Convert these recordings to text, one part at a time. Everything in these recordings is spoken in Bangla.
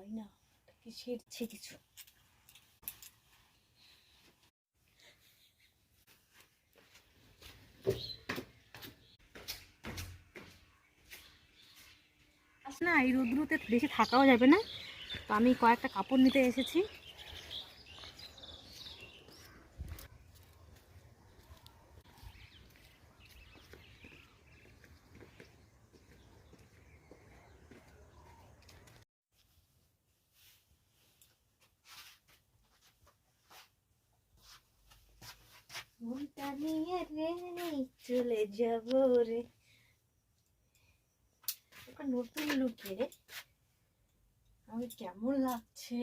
পারি না কিছু? না, এই রোদ্রুতে বেশি থাকাও যাবে না। তো আমি কয়েকটা কাপড় নিতে এসেছি। মনটা নিয়ে রে চলে যাব রে। একটা নতুন লুকে রে আমি কেমন লাগছে।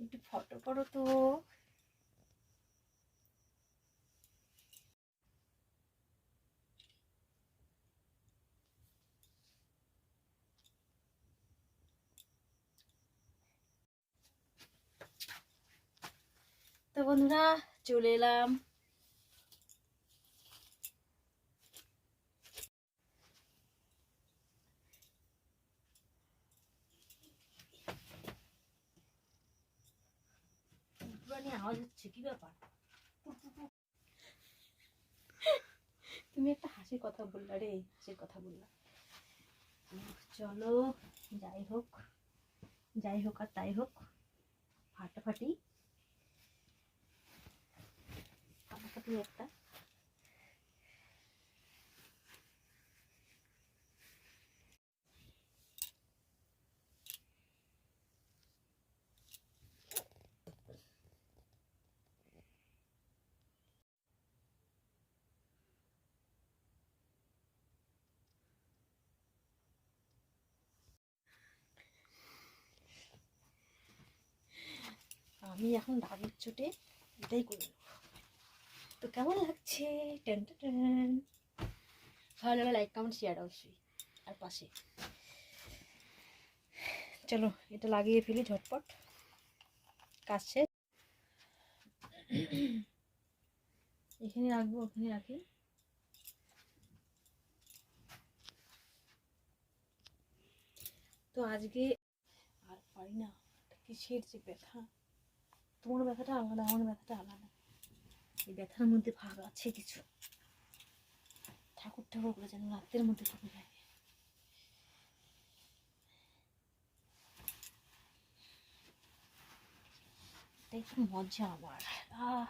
একটু ফটো করো তো। তো বন্ধুরা চলে এলাম। আওয়াজ হচ্ছে কি ব্যাপার? তুমি একটা হাসির কথা বললা রে হাসির কথা বললা। চলো যাই হোক যাই হোক আর তাই হোক ফাটাফাটি ফাটাফাটি একটা। আমি এখন ঢাকের চোটে এটাই করে নেব। তো কেমন লাগছে? টেন টেন ভালো লাগলে লাইক কমেন্ট শেয়ার অবশ্যই। আর পাশে। চলো, এটা লাগিয়ে ফেলি ঝটপট। কাজ শেষ। এখানে রাখব, ওখানে রাখি। তো আজকে আর পারি না। কিসের যে ব্যথা? তোমার ব্যথাটা আলাদা, আমার ব্যথাটা আলাদা। এই ব্যথার মধ্যে ভাগ আছে কিছু। ঠাকুর ঠাকুর করে যেন রাতের মধ্যে ঢুকে যায় এটাই মজা আমার। আহ।